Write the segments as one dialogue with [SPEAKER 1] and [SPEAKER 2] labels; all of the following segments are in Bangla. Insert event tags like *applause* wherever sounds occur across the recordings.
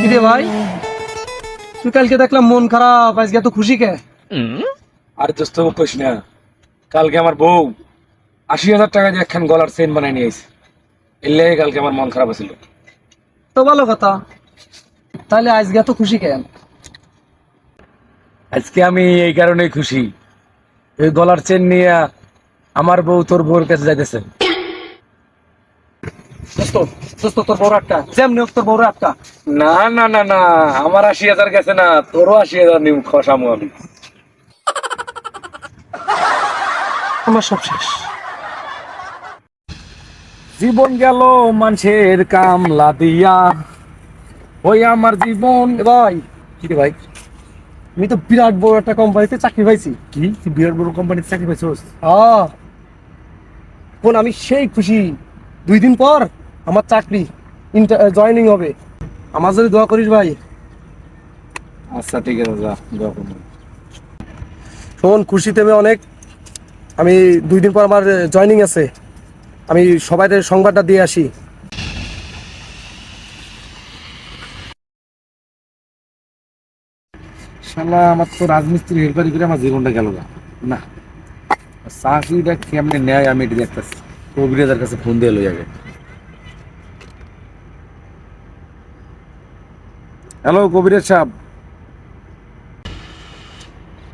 [SPEAKER 1] কি রে ভাই? তুই কালকে দেখলাম মন খারাপ আজকে এত খুশি কে?
[SPEAKER 2] আর দোস্ত কইস না। কালকে আমার বউ আশি হাজার টাকা দিয়ে একখান গলার চেন বানাই নিয়ে আইছে। এর লেগে কালকে আমার মন খারাপ ছিল
[SPEAKER 1] তো ভালো কথা। তাহলে আজকে এত খুশি কেন?
[SPEAKER 2] আজকে আমি এই কারণেই খুশি। এই গলার চেন নিয়ে আমার বউ তোর বউর কাছে যাইতেছে।
[SPEAKER 1] দোস্ত দোস্ত তোর বড় একটা যেমনি তোর বড় একটা
[SPEAKER 2] না না না না আমার আশি হাজার গেছে না তোরও আশি হাজার নিউ খসামু আমি।
[SPEAKER 1] আমার সব শেষ।
[SPEAKER 2] জীবন গেল মানুষের কামলা দিয়া। ওই আমার জীবন
[SPEAKER 1] ভাই
[SPEAKER 2] কি রে ভাই?
[SPEAKER 1] আমি তো বিরাট বড় একটা কোম্পানিতে চাকরি পাইছি।
[SPEAKER 2] কি? বিরাট বড় কোম্পানিতে চাকরি পাইছিস?
[SPEAKER 1] হ্যাঁ বোন আমি সেই খুশি। দুই দিন পর আমার চাকরি জয়েনিং হবে। আমার যদি দোয়া করিস ভাই।
[SPEAKER 2] আচ্ছা ঠিক আছে যা দোয়া করব।
[SPEAKER 1] শোন খুশিতে আমি অনেক। আমি দুই দিন পর আমার জয়েনিং আছে। আমি সবাইদের সংবাদটা দিয়ে আসি।
[SPEAKER 2] শালা আমার তো রাজমিস্ত্রি হেল্পারি করে আমার জীবনটা গেল না না চাকরিটা কেমনে নেয় আমি এটা দেখতেছি। কবিরাজার কাছে ফোন দিয়ে লই আগে। হ্যালো কবিরাজ সাহেব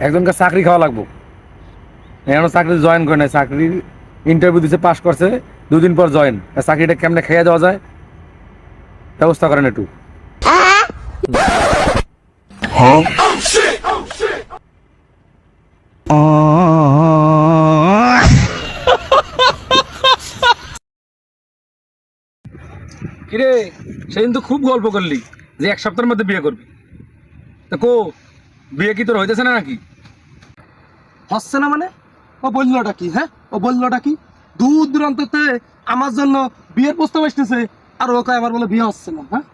[SPEAKER 2] একজনকে চাকরি খাওয়া লাগবো। এখনও চাকরি জয়েন করে নাই। চাকরির ইন্টারভিউ দিতে পাস করছে দুদিন পর জয়েন চাকরিটা কেমনে খেয়ে দেওয়া যায়? ব্যবস্থা করেন একটু। কিরে সেদিন তো খুব গল্প করলি যে এক সপ্তাহের মধ্যে বিয়ে করবি। তা কো বিয়ে কি তোর হইতেছে না নাকি?
[SPEAKER 1] হচ্ছে না মানে? ও বললোটা কি হ্যাঁ? ও বললোটা কি? দূর দূরান্ততে আমার জন্য বিয়ের প্রস্তাব আসতেছে আর ওকে আমার বলে বিয়ে হচ্ছে না হ্যাঁ?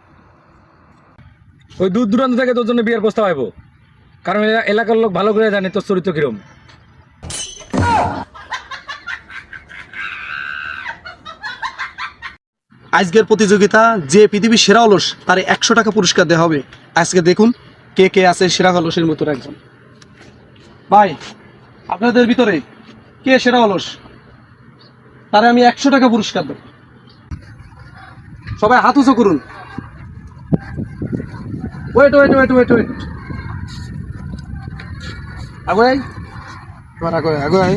[SPEAKER 2] ওই দূর দূরান্ত থেকে তোর জন্য বিয়ের প্রস্তাব আইবো। কারণ এলাকার লোক ভালো করে জানে তোর চরিত্র কিরম।
[SPEAKER 1] আজকের প্রতিযোগিতা যে পৃথিবীর সেরা অলস, তার একশো টাকা পুরস্কার দেওয়া হবে। আজকে দেখুন কে কে আছে সেরা অলসের মতো একজন। ভাই, আপনাদের ভিতরে কে সেরা অলস? তারে আমি একশো টাকা পুরস্কার দেব। সবাই হাত উঁচু করুন। Wait wait wait wait wait আগুয়াই আগুয়াই।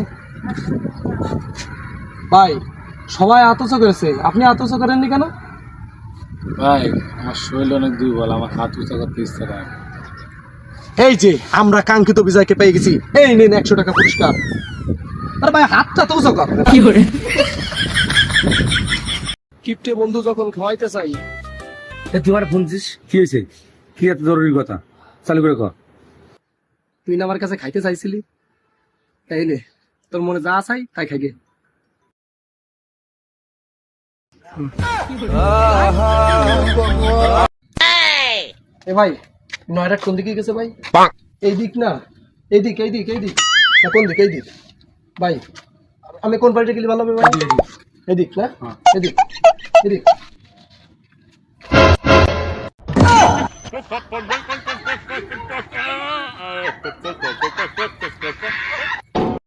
[SPEAKER 1] ভাই সবাই আতচ করেছে। আপনি আতচ করেননি কেন?
[SPEAKER 2] ভাই আমার শরীর অনেক দুর্বল আমার হাত উঁচা করতে ইচ্ছা করে
[SPEAKER 1] এই যে আমরা কাঙ্ক্ষিত বিজয়কে পেয়ে গেছি। এই নিন একশো টাকা পুরস্কার। আরে ভাই হাতটা তো উঁচু কর। কি করে? কিপটে বন্ধু যখন খাওয়াইতে চাই।
[SPEAKER 2] তুই আমার ফোন দিস? কি হয়েছে? কি এত জরুরি কথা? চালু করে কর
[SPEAKER 1] তুই না আমার কাছে খাইতে চাইছিলি? তাই নে তোর মনে যা চাই তাই খাইগে। এ ভাই নয়টা কোন দিকে গেছে ভাই? এই দিক না? এই দিক এই দিক এই দিক। না কোন দিক এই দিক? ভাই আমি কোন পার্টি গেলে ভালো হবে ভাই? এদিক না? হ্যাঁ। এদিক এদিক *laughs* *laughs* *laughs*